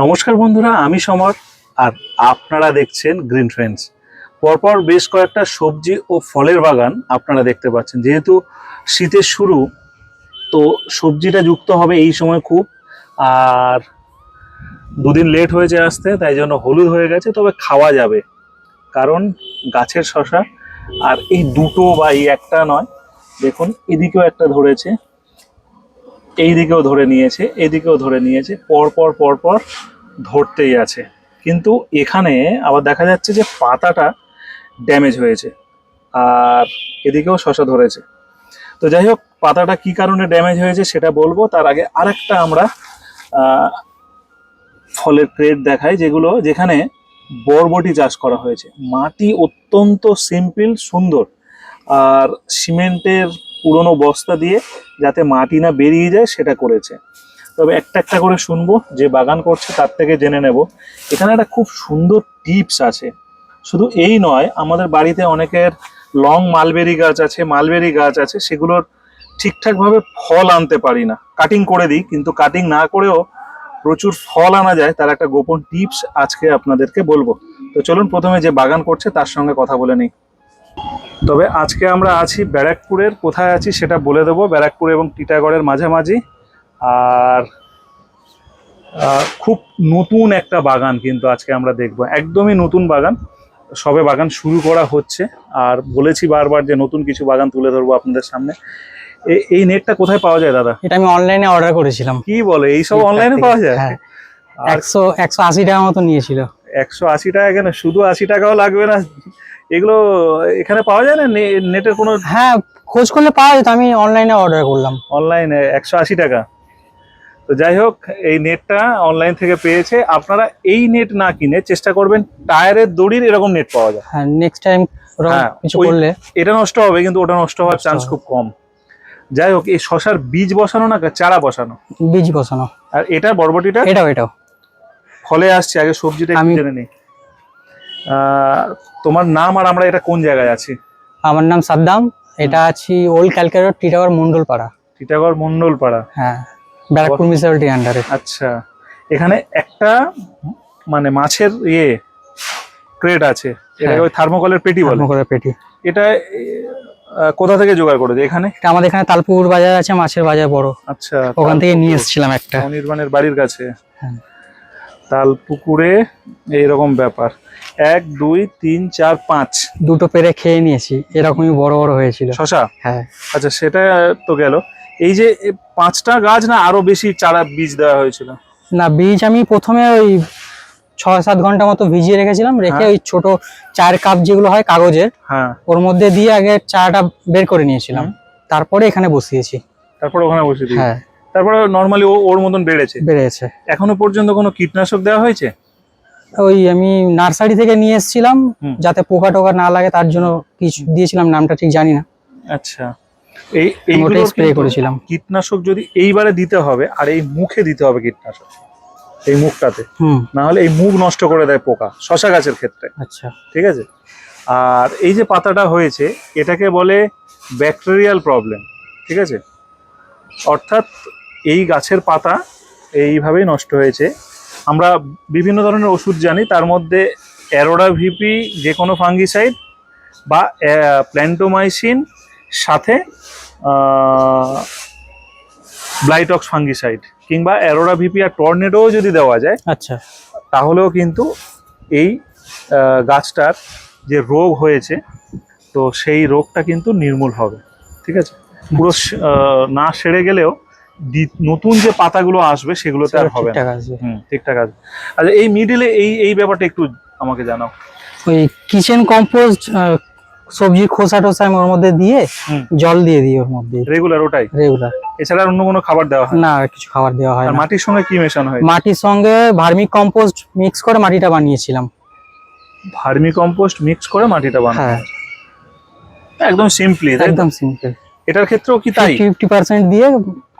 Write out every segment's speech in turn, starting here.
নমস্কার বন্ধুরা, আমি সমর আর আপনারা দেখছেন গ্রিন ফ্রেন্ডস পরপর বেশ কয়েকটা সবজি ও ফলের বাগান আপনারা দেখতে পাচ্ছেন। যেহেতু শীতের শুরু, তো সবজিটা যুক্ত হবে এই সময় খুব। আর দুদিন লেট হয়েছে আসতে, তাই জন্য হলুদ হয়ে গেছে, তবে খাওয়া যাবে। কারণ গাছের শশা, আর এই দুটো বা এই একটা নয়। দেখুন, এদিকেও একটা ধরেছে। এই দিকেও ধরে নিয়েছে, এদিকেও ধরে নিয়েছে, পর পর পর পর ধরতেই আছে। কিন্তু এখানে আবার দেখা যাচ্ছে যে পাতাটা ড্যামেজ হয়েছে আর এদিকেও শশা ধরেছে। তো যাই হোক, পাতাটা কি কারণে ড্যামেজ হয়েছে সেটা বলব। তার আগে আরেকটা আমরা ফলের ক্রেট দেখাই, যেগুলো যেখানে বরবটি চাষ করা হয়েছে। মাটি অত্যন্ত সিম্পল, সুন্দর। আর সিমেন্টের পুরনো বস্তা দিয়ে যাতে মাটি না বেরিয়ে যায়, সেটা করেছে। তবে একটা একটা করে শুনব, যে বাগান করছে তার থেকে জেনে নেব। এখানে একটা খুব সুন্দর টিপস আছে। শুধু এই নয়, আমাদের বাড়িতে অনেকের লং মালবেরি গাছ আছে, মালবেরি গাছ আছে, সেগুলোর ঠিকঠাকভাবে ফল আনতে পারি না। কাটিং করে দিই, কিন্তু কাটিং না করেও প্রচুর ফল আনা যায়, তার একটা গোপন টিপস আজকে আপনাদেরকে বলব। তো চলুন প্রথমে যে বাগান করছে, তার সঙ্গে কথা বলে নিই। তবে আজকে আমরা আছি ব্যারাকপুরের। কোথায় আছি সেটা বলে দেবো। ব্যারাকপুর এবং টিটাগড়ের মাঝামাঝি। আর খুব নতুন একটা বাগান কিন্তু আজকে আমরা দেখব। একদমই নতুন বাগান। সবে বাগান শুরু করা হচ্ছে। আর বলেছি বারবার যে নতুন কিছু বাগান তুলে ধরবো আপনাদের সামনে। এই নেটটা কোথায় পাওয়া যায় দাদা? এটা আমি অনলাইনে অর্ডার করেছিলাম। কি বলে? এইসব অনলাইনে পাওয়া যায়? হ্যাঁ। একশো একশো আশি টাকা মতো নিয়েছিল। একশো আশি টাকা কেন? শুধু আশি টাকাও লাগবে না। এগুলো এখানে পাওয়া যায় না? নেটের কোনো হ্যাঁ খোঁজ করলে পাওয়া যেত। আমি অনলাইনে অর্ডার করলাম। অনলাইনে একশো আশি টাকা। তো যাই হোক এই নেটটা অনলাইন থেকে পেয়েছে। আপনারা এই নেট না কিনে চেষ্টা করবেন টায়ারের দড়ির এরকম নেট পাওয়া যায়। হ্যাঁ নেক্সট টাইম হ্যাঁ, কিছু করলে এটা নষ্ট হবে কিন্তু ওটা নষ্ট হওয়ার চান্স খুব কম। যাই হোক এই শশার বীজ বসানো না চারা বসানো? বীজ বসানো। আর এটা বরবটিটা? এটাও এটাও। ফলে আসছে আগে সবজিটা আমি- জেনে নিই। তোমার নাম আর আমরা এটা কোন জায়গায় আছি? আমার নাম সাদ্দাম এটা আছি ওল্ড ক্যালকাটা টিটাগড় মন্ডলপাড়া টিটাগড় মন্ডল পাড়া হ্যাঁ ব্যারাকপুর মিউনিসিপ্যালিটি আন্ডারে আচ্ছা এখানে একটা মানে মাছের ইয়ে ক্রেট আছে এটাকে হ্যাঁ। ওই থার্মোকলের পেটি বলে। করে পেটি। এটা কোথা থেকে জোগাড় করেছে? এখানে? এটা আমাদের এখানে তালপুর বাজার আছে মাছের বাজার বড়। আচ্ছা ওখান থেকে নিয়ে এসেছিলাম একটা। অনির্বাণের বাড়ির কাছে। হ্যাঁ। তাল পুকুরে এইরকম ব্যাপার। এক দুই তিন চার পাঁচ। দুটো পেরে খেয়ে নিয়েছি। এরকমই বড় বড় হয়েছিল। শশা? হ্যাঁ। আচ্ছা সেটা তো গেল। এই যে পাঁচটা গাছ না আরও বেশি চারা বীজ দেওয়া হয়েছিল? না বীজ আমি প্রথমে ওই ছয় সাত ঘণ্টা মতো ভিজিয়ে রেখেছিলাম। রেখে হ্যাঁ। ওই ছোট চার কাপ যেগুলো হয় কাগজের হ্যাঁ। ওর মধ্যে দিয়ে আগে চাটা বের করে নিয়েছিলাম। তারপরে এখানে বসিয়েছি। তারপরে ওখানে বসে দিই হ্যাঁ। তারপরে নর্মালি ওর মতন বেড়েছে। বেড়েছে। এখনও পর্যন্ত কোনো কীটনাশক দেওয়া হয়েছে? ওই আমি নার্সারি থেকে নিয়ে এসেছিলাম যাতে পোকা টোকা না লাগে তার জন্য কিছু দিয়েছিলাম নামটা ঠিক জানি না। আচ্ছা। এই এইগুলো স্প্রে করেছিলাম। কীটনাশক যদি এইবারে দিতে হবে আর এই মুখে দিতে হবে কীটনাশক এই মুখটাতে না হলে এই মুখ নষ্ট করে দেয় পোকা শশা গাছের ক্ষেত্রে। আচ্ছা। ঠিক আছে? আর এই যে পাতাটা হয়েছে এটাকে বলে ব্যাকটেরিয়াল প্রবলেম ঠিক আছে? অর্থাৎ এই গাছের পাতা এইভাবেই নষ্ট হয়েছে। আমরা বিভিন্ন ধরনের ওষুধ জানি তার মধ্যে অ্যারোডা ভিপি যে কোনো ফাঙ্গিসাইড বা প্ল্যান্টোমাইসিন সাথে ব্লাইটক্স ফাঙ্গিসাইড কিংবা অ্যারোডা ভিপি আর টর্নেডোও যদি দেওয়া যায় আচ্ছা। তাহলেও কিন্তু এই গাছটার যে রোগ হয়েছে তো সেই রোগটা কিন্তু নির্মূল হবে। ঠিক আছে? পুরো না সেরে গেলেও নতুন যে পাতাগুলো আসবে সেগুলোতে আর হবে ঠিকঠাক আছে ঠিকঠাক আচ্ছা এই মিডিলে এই এই ব্যাপারটা একটু আমাকে জানাও। ওই কিচেন কম্পোস্ট সবজি খোসা টোসা আমি ওর মধ্যে দিয়ে জল দিয়ে দিই ওর মধ্যে। রেগুলার ওটাই? রেগুলার এছাড়া অন্য কোনো খাবার দেওয়া হয়? না? কিছু খাবার দেওয়া হয় মাটির সঙ্গে কি মেশানো হয়? মাটির সঙ্গে ভার্মিক কম্পোস্ট মিক্স করে মাটিটা বানিয়েছিলাম। ভার্মি কম্পোস্ট মিক্স করে মাটিটা বানানো হ্যাঁ। একদম সিম্পলি একদম সিম্পল এটার ক্ষেত্রেও কি তাই? ফিফটি পার্সেন্ট দিয়ে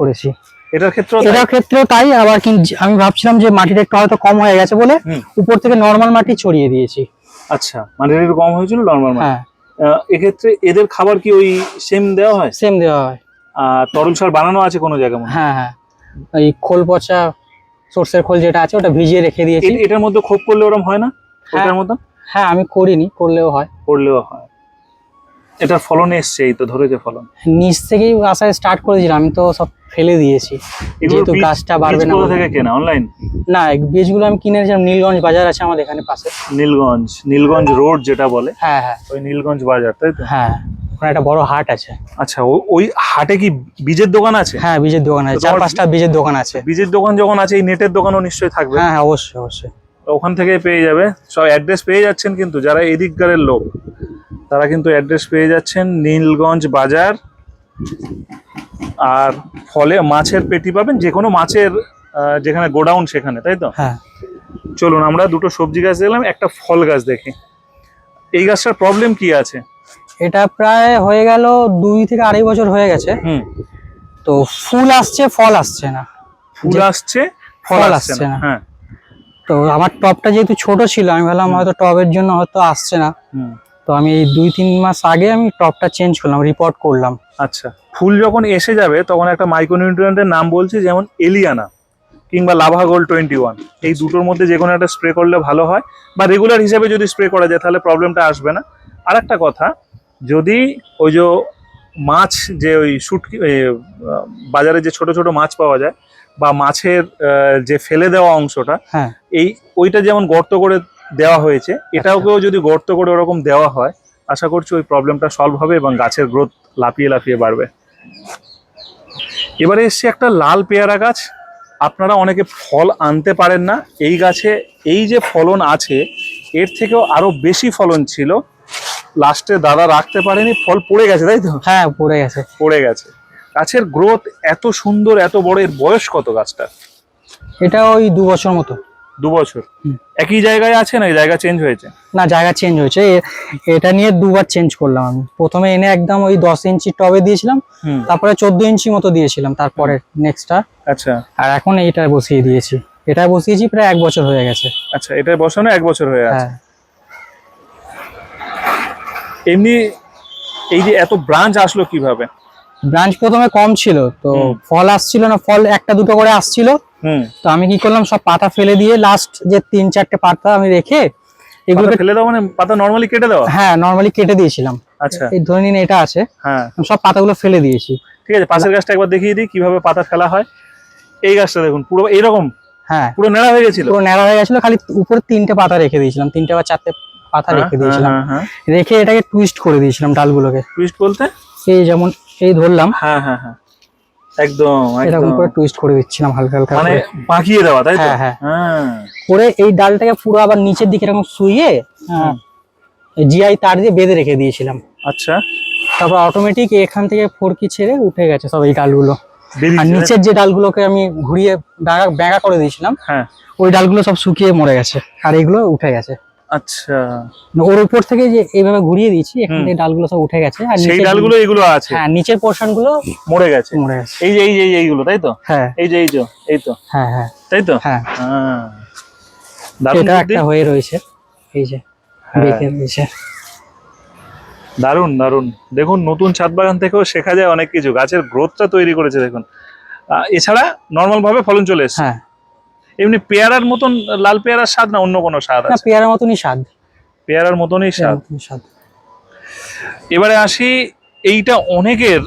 করেছি। এটার ক্ষেত্রেও তাই? এটার ক্ষেত্রেও তাই আবার আমি ভাবছিলাম যে মাটিটা একটু হয়তো কম হয়ে গেছে বলে উপর থেকে নর্মাল মাটি ছড়িয়ে দিয়েছি। আচ্ছা মাটির একটু কম হয়েছিল নর্মাল মাটি? হ্যাঁ। এক্ষেত্রে এদের খাবার কি ওই সেম দেওয়া হয়? সেম দেওয়া হয়। আর তরল সার বানানো আছে কোনো জায়গায় মনে হ্যাঁ হ্যাঁ। খোল পচা সর্ষের খোল যেটা আছে ওটা ভিজিয়ে রেখে দিয়েছি। এটার মধ্যে খোপ করলে ওরম হয় না? হ্যাঁ। ওটার মতন? হ্যাঁ আমি করিনি করলেও হয়। করলেও হয়। এটার ফলন এসছে এই তো ধরেছে ফলন। নিচ থেকেই আসা স্টার্ট করেছিলাম আমি তো সব ফেলে দিয়েছি। যেহেতু গাছটা বাড়বে না কোথা থেকে কেনা? অনলাইন না বীজগুলো আমি কিনে এনেছিলাম নীলগঞ্জ বাজার আছে আমাদের এখানে পাশে। নীলগঞ্জ নীলগঞ্জ রোড যেটা বলে। হ্যাঁ হ্যাঁ। ওই নীলগঞ্জ বাজার তাই তো? হ্যাঁ ওখানে একটা বড় হাট আছে। আচ্ছা ওই হাটে কি বীজের দোকান আছে? হ্যাঁ বীজের দোকান আছে। চার পাঁচটা বীজের দোকান আছে। বীজের দোকান যখন আছে এই নেটের দোকানও নিশ্চয়ই থাকবে। হ্যাঁ হ্যাঁ অবশ্যই অবশ্যই। ওখান থেকে পেয়ে যাবে। সব অ্যাড্রেস পেয়ে যাচ্ছেন কিন্তু যারা এদিককারের লোক। তারা কিন্তু অ্যাড্রেস পেয়ে যাচ্ছেন নীলগঞ্জ বাজার। আর ফলে মাছের পেটি পাবেন যে কোনো মাছের যেখানে গোডাউন সেখানে তাই তো? হ্যাঁ। চলুন আমরা দুটো সবজি গাছ দেখলাম একটা ফল গাছ দেখি। এই গাছটার প্রবলেম কি আছে? এটা প্রায় হয়ে গেল দুই থেকে আড়াই বছর হয়ে গেছে। হুম। তো ফুল আসছে ফল আসছে না। ফুল আসছে ফল আসছে না। হ্যাঁ। তো আমার টবটা যেহেতু ছোট ছিল আমি ভাবলাম হয়তো টবের জন্য হয়তো আসছে না। হুম। তো আমি এই দুই তিন মাস আগে আমি টপটা চেঞ্জ করলাম রিপোর্ট করলাম। আচ্ছা ফুল যখন এসে যাবে তখন একটা মাইক্রোনিউট্রিয়েন্টের নাম বলছি যেমন এলিয়ানা কিংবা লাভা গোল্ড টোয়েন্টি ওয়ান এই দুটোর মধ্যে যে কোনো একটা স্প্রে করলে ভালো হয় বা রেগুলার হিসেবে যদি স্প্রে করা যায় তাহলে প্রবলেমটা আসবে না। আর একটা কথা যদি ওই যে মাছ যে ওই শুটকি বাজারে যে ছোট ছোট মাছ পাওয়া যায় বা মাছের যে ফেলে দেওয়া অংশটা হ্যাঁ। এই ওইটা যেমন গর্ত করে দেওয়া হয়েছে। এটাকেও যদি গর্ত করে ওরকম দেওয়া হয় আশা করছি ওই প্রবলেমটা সলভ হবে এবং গাছের গ্রোথ লাফিয়ে লাফিয়ে বাড়বে। এবারে এসছে একটা লাল পেয়ারা গাছ। আপনারা অনেকে ফল আনতে পারেন না। এই গাছে এই যে ফলন আছে এর থেকেও আরও বেশি ফলন ছিল। লাস্টে দাদা রাখতে পারেনি ফল পড়ে গেছে তাই তো? হ্যাঁ পড়ে গেছে। পড়ে গেছে। গাছের গ্রোথ এত সুন্দর এত বড় এর বয়স কত গাছটা এটা ওই দু বছর মতো। দু বছর। একই জায়গায় আছে না জায়গা চেঞ্জ হয়েছে? না জায়গা চেঞ্জ হয়েছে। এটা নিয়ে দুবার চেঞ্জ করলাম আমি। প্রথমে এনে একদম ওই দশ ইঞ্চি টবে দিয়েছিলাম তারপরে চোদ্দ ইঞ্চি মতো দিয়েছিলাম তারপরে নেক্সটটা আচ্ছা। আর এখন এইটা বসিয়ে দিয়েছি। এটা বসিয়েছি প্রায় এক বছর হয়ে গেছে। আচ্ছা এটা বসানো এক বছর হয়ে আছে। হ্যাঁ। এমনি এই যে এত ব্রাঞ্চ আসলো কীভাবে? ব্রাঞ্চ প্রথমে কম ছিল তো ফল আসছিল না ফল একটা দুটো করে আসছিল। তো আমি কি করলাম সব পাতা ফেলে দিয়ে লাস্ট যে তিন চারটে পাতা আমি রেখে পাতা এগুলোকে ফেলে মানে পাতা নর্মালি কেটে হ্যাঁ নর্মালি কেটে দিয়েছিলাম। আচ্ছা। এই ধরে নিন এটা আছে। হ্যাঁ। সব পাতাগুলো ফেলে দিয়েছি। ঠিক আছে পাশের গাছটা একবার দেখিয়ে দিই কীভাবে পাতা ফেলা হয়। এই গাছটা দেখুন পুরো এইরকম? হ্যাঁ। পুরো নেড়া হয়ে গেছিল? পুরো ন্যাড়া হয়ে গেছিল খালি উপরে তিনটে পাতা রেখে দিয়েছিলাম তিনটে বা চারটে পাতা হ্যাঁ, রেখে দিয়েছিলাম। হ্যাঁ হ্যাঁ। রেখে এটাকে টুইস্ট করে দিয়েছিলাম ডালগুলোকে। টুইস্ট বলতে? এই যেমন এই ধরলাম। হ্যাঁ হ্যাঁ হ্যাঁ। একদম এরকম করে টুইস্ট করে দিচ্ছিলাম হালকা হালকা মানে করে। দেওয়া তাই তো? হ্যাঁ, হ্যাঁ। হ্যাঁ। করে এই ডালটাকে পুরো আবার নিচের দিকে এরকম জিআই তার দিয়ে বেঁধে রেখে দিয়েছিলাম। আচ্ছা। তারপর অটোমেটিক এখান থেকে ফোরকি ছেড়ে উঠে গেছে সব এই ডালগুলো। আর নিচের যে ডালগুলোকে আমি ঘুরিয়ে ব্যাগা ব্যাগা করে দিয়েছিলাম হ্যাঁ। ওই ডালগুলো সব শুকিয়ে মরে গেছে আর এগুলো উঠে গেছে। আচ্ছা। মানে ওর উপর থেকে যে এইভাবে ঘুরিয়ে দিয়েছি এখান থেকে ডালগুলো সব উঠে গেছে আর সেই ডালগুলো এগুলো আছে। হ্যাঁ নিচের পোর্শনগুলো মরে গেছে। মরে গেছে। এই যে এই যে এইগুলো তাই তো? হ্যাঁ। এই যে এই যে এই তো? হ্যাঁ হ্যাঁ। তাই তো? হ্যাঁ। হ্যাঁ। এটা একটা হয়ে রয়েছে। এই যে হ্যাঁ। বেঁকে রয়েছে। দারুণ দারুণ। দেখুন নতুন ছাদ বাগান থেকেও শেখা যায় অনেক কিছু। গাছের গ্রোথটা তৈরি করেছে দেখুন। এছাড়া নর্মাল ভাবে ফলন চলে এসছে। হ্যাঁ। এমনি পেয়ারার মতন লাল পেয়ারার স্বাদ না অন্য কোনো স্বাদ না আছে? পেয়ারার মতনই স্বাদ। পেয়ারার মতনই স্বাদ। স্বাদ। এবারে আসি এইটা অনেকের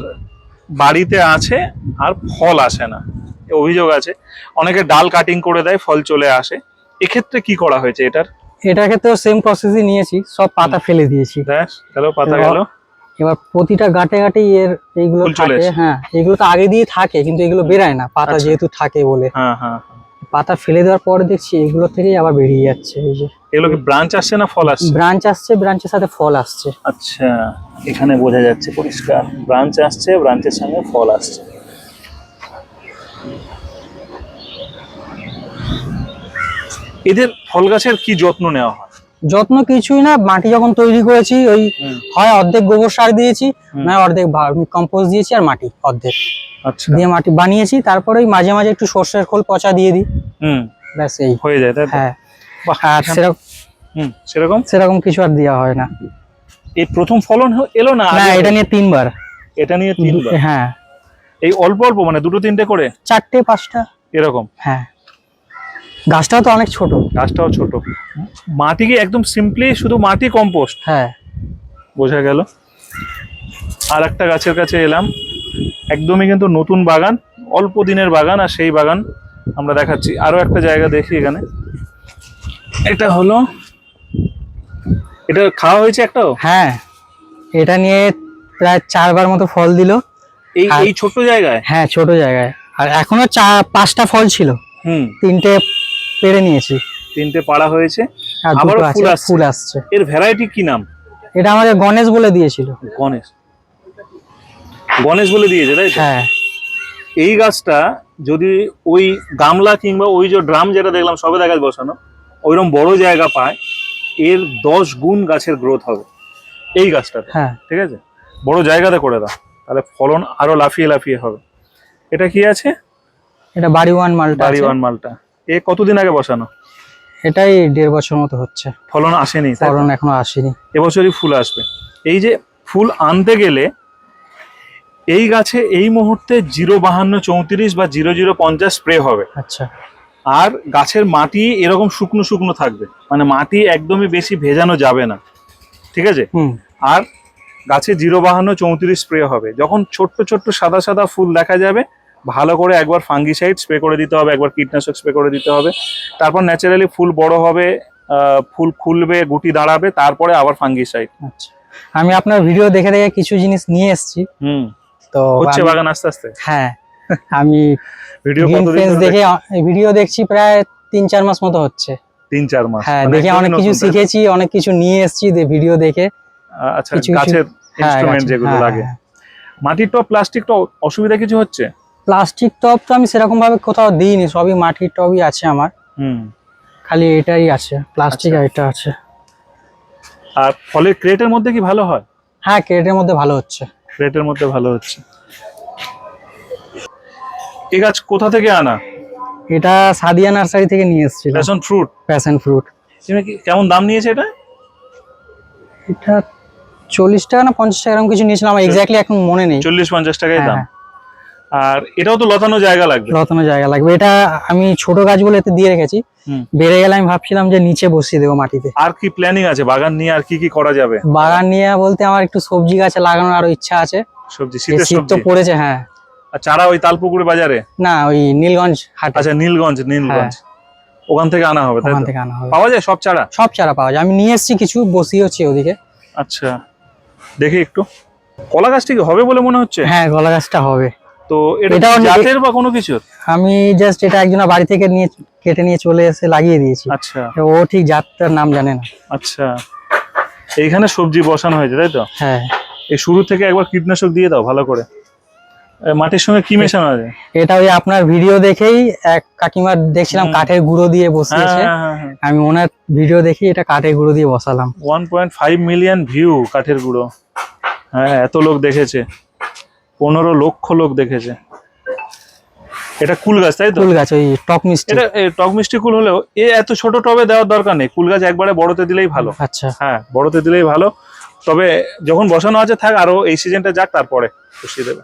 বাড়িতে আছে আর ফল আসে না। অভিযোগ আছে। অনেকে ডাল কাটিং করে দেয় ফল চলে আসে। এক্ষেত্রে কি করা হয়েছে এটার? এটার ক্ষেত্রেও সেম প্রসেসই নিয়েছি সব পাতা ফেলে দিয়েছি। গেল পাতা গেল। এবার প্রতিটা গাঁটে গাঁটে এর এইগুলো চলে থাকে হ্যাঁ এগুলো তো আগে দিয়ে থাকে কিন্তু এগুলো বেরায় না পাতা আচ্ছা। যেহেতু থাকে বলে। হ্যাঁ হ্যাঁ। পাতা ফেলে দেওয়ার পর দেখছি এগুলো থেকেই আবার বেরিয়ে যাচ্ছে এই যে। এগুলো কি ব্রাঞ্চ আসছে না ফল আসছে? ব্রাঞ্চ আসছে ব্রাঞ্চের সাথে ফল আসছে। আচ্ছা এখানে বোঝা যাচ্ছে পরিষ্কার। ব্রাঞ্চ আসছে ব্রাঞ্চের সঙ্গে ফল আসছে। এদের ফল গাছের কি যত্ন নেওয়া হয়? যত্ন কিছুই না মাটি যখন তৈরি করেছি ওই হয় অর্ধেক গোবর সার দিয়েছি। না অর্ধেক কম্পোজ দিয়েছি আর মাটি অর্ধেক। আচ্ছা। দিয়ে মাটি বানিয়েছি তারপরে ওই মাঝে মাঝে একটু সর্ষের খোল পচা দিয়ে দিই। হুম। ব্যাস এই। হয়ে যায় তাই হ্যাঁ। আর সেরকম হুম সেরকম? সেরকম কিছু আর দেওয়া হয় না। এই প্রথম ফলন এলো না? না এটা নিয়ে তিনবার। এটা নিয়ে তিনবার? হ্যাঁ। এই অল্প অল্প মানে দুটো তিনটে করে? চারটে পাঁচটা। এরকম? হ্যাঁ। গাছটাও তো অনেক ছোট। গাছটাও ছোট। মাটি কি একদম সিম্পলি শুধু মাটি কম্পোস্ট হ্যাঁ। বোঝা গেল। আর একটা গাছের কাছে এলাম। একদমই কিন্তু নতুন বাগান অল্প দিনের বাগান আর সেই বাগান আমরা দেখাচ্ছি। আরও একটা জায়গা দেখি এখানে। এটা হলো এটা খাওয়া হয়েছে একটাও? হ্যাঁ। এটা নিয়ে প্রায় চারবার মতো ফল দিল। এই এই ছোট্ট জায়গায়? হ্যাঁ ছোট জায়গায়। আর এখনও চা পাঁচটা ফল ছিল। হুম। তিনটে পেরে নিয়েছি। তিনটে পাড়া হয়েছে। আর আবারও ফুল আসছে। ফুল আসছে। এর ভ্যারাইটি কি নাম? এটা আমাকে গণেশ বলে দিয়েছিল। গণেশ। গণেশ বলে দিয়েছে তাই হ্যাঁ। এই গাছটা যদি ওই গামলা কিংবা ওই যে ড্রাম যেটা দেখলাম সবেদা গাছ বসানো ওইরকম বড় জায়গা পায় এর দশ গুণ গাছের গ্রোথ হবে এই গাছটাতে। হ্যাঁ। ঠিক আছে? বড় জায়গাতে করে দাও তাহলে ফলন আরও লাফিয়ে লাফিয়ে হবে। এটা কি আছে? এটা বাড়ি ওয়ান মালটা বাড়ি ওয়ান মালটা। এ কতদিন আগে বসানো? এটাই দেড় বছর মতো হচ্ছে। ফলন আসেনি ফলন এখনও আসেনি। এবছরই ফুল আসবে। এই যে ফুল আনতে গেলে এই গাছে এই মুহূর্তে জিরো বাহান্ন চৌত্রিশ বা জিরো জিরো পঞ্চাশ স্প্রে হবে। আচ্ছা। আর গাছের মাটি এরকম শুকনো শুকনো থাকবে। মানে মাটি একদমই বেশি ভেজানো যাবে না। ঠিক আছে? হুম। আর গাছে জিরো বাহান্ন চৌত্রিশ স্প্রে হবে। যখন ছোট্ট ছোট্ট সাদা সাদা ফুল দেখা যাবে ভালো করে একবার ফাঙ্গিসাইড স্প্রে করে দিতে হবে একবার কীটনাশক স্প্রে করে দিতে হবে। তারপর ন্যাচারালি ফুল বড় হবে ফুল খুলবে গুটি দাঁড়াবে তারপরে আবার ফাঙ্গিসাইড আচ্ছা। আমি আপনার ভিডিও দেখে দেখে কিছু জিনিস নিয়ে এসেছি। হুম। তো হচ্ছে বাগান আস্তে আস্তে। হ্যাঁ আমি ভিডিও কতদিন দেখে ভিডিও দেখছি প্রায় তিন চার মাস মতো হচ্ছে। তিন চার মাস। হ্যাঁ মানে দেখে অনেক কিছু? শিখেছি অনেক কিছু নিয়ে এসেছি ভিডিও দেখে। আচ্ছা গাছের হ্যাঁ ইনস্ট্রুমেন্ট যেগুলো হ্যাঁ, লাগে। হ্যাঁ। মাটির টপ প্লাস্টিক টপ অসুবিধা কিছু হচ্ছে? প্লাস্টিক টব তো আমি সেরকম ভাবে কোথাও দিইনি সবই মাটির টবই আছে আমার। হুম। খালি এটাই আছে প্লাস্টিক আচ্ছা। আর এটা আছে। আর ফলের ক্রেটের মধ্যে কি ভালো হয়? হ্যাঁ ক্রেটের মধ্যে ভালো হচ্ছে। ক্রেটের মধ্যে ভালো হচ্ছে। এই গাছ কোথা থেকে আনা? এটা সাদিয়া নার্সারি থেকে নিয়ে এসেছিলাম প্যাশন ফ্রুট প্যাশন ফ্রুট কেমন দাম নিয়েছে এটা? এটা চল্লিশ টাকা না পঞ্চাশ টাকা এরকম কিছু নিয়েছিলাম আমার এক্স্যাক্টলি এখন মনে নেই। চল্লিশ পঞ্চাশ টাকাই দাম। হ্যাঁ, আর এটাও তো লতানো জায়গা লাগবে। লতানো জায়গা লাগবে। এটা আমি ছোট গাছ বলে এতে দিয়ে রেখেছি। বেড়ে গেলে আমি ভাবছিলাম যে নিচে বসিয়ে দেবো মাটিতে। আর কি প্ল্যানিং আছে? বাগান নিয়ে আর কি কি করা যাবে? বাগান নিয়ে বলতে আমার একটু সবজি গাছ লাগানোর আরও ইচ্ছা আছে। সবজি শীতের শীত তো পড়েছে হ্যাঁ। আর চারা ওই তালপুকুর বাজারে? না ওই নীলগঞ্জ হাটে। আচ্ছা নীলগঞ্জ নীলগঞ্জ। ওখান থেকে আনা হবে হ্যাঁ। ওখান থেকে আনা হবে। পাওয়া যায় সব চারা? সব চারা পাওয়া যায়। আমি নিয়ে এসেছি কিছু বসিয়েছি ওদিকে। আচ্ছা দেখি একটু। কলা গাছটি কি হবে বলে মনে হচ্ছে? হ্যাঁ গলা গাছটা হবে। তো এটা জাতের বা কোনো কিছুর? আমি জাস্ট এটা একজনের বাড়ি থেকে নিয়ে কেটে নিয়ে চলে এসে লাগিয়ে দিয়েছি। আচ্ছা। ও ঠিক জাতটার নাম জানে না। আচ্ছা। এইখানে সবজি বসানো হয়েছে তাই তো? হ্যাঁ। এই শুরু থেকে একবার কীটনাশক দিয়ে দাও ভালো করে। মাটির সঙ্গে কি মেশানো আছে? এটা ওই আপনার ভিডিও দেখেই এক কাকিমার দেখছিলাম কাঠের গুঁড়ো দিয়ে বসিয়েছে। হ্যাঁ, আমি ওনার ভিডিও দেখি এটা কাঠের গুঁড়ো দিয়ে বসালাম। One point five million view কাঠের গুঁড়ো। হ্যাঁ এত লোক দেখেছে। পনেরো লক্ষ লোক দেখেছে। এটা কুল গাছ তাই তো? ফুল গাছ ওই টপ মিষ্টি। এটা টক মিষ্টি কুল হলেও এ এত ছোট টবে দেওয়ার দরকার নেই। কুল গাছ একবারে বড়তে দিলেই ভালো। আচ্ছা। হ্যাঁ বড়তে দিলেই ভালো। তবে যখন বসানো আছে থাক আরও এই সিজনটা যাক তারপরে বসিয়ে দেবে।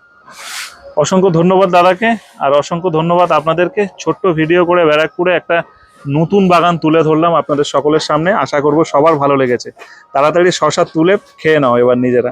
অসংখ্য ধন্যবাদ দাদাকে আর অসংখ্য ধন্যবাদ আপনাদেরকে। ছোট্ট ভিডিও করে ব্যারাকপুরে একটা নতুন বাগান তুলে ধরলাম আপনাদের সকলের সামনে। আশা করব সবার ভালো লেগেছে। তাড়াতাড়ি শশা তুলে খেয়ে নাও এবার নিজেরা।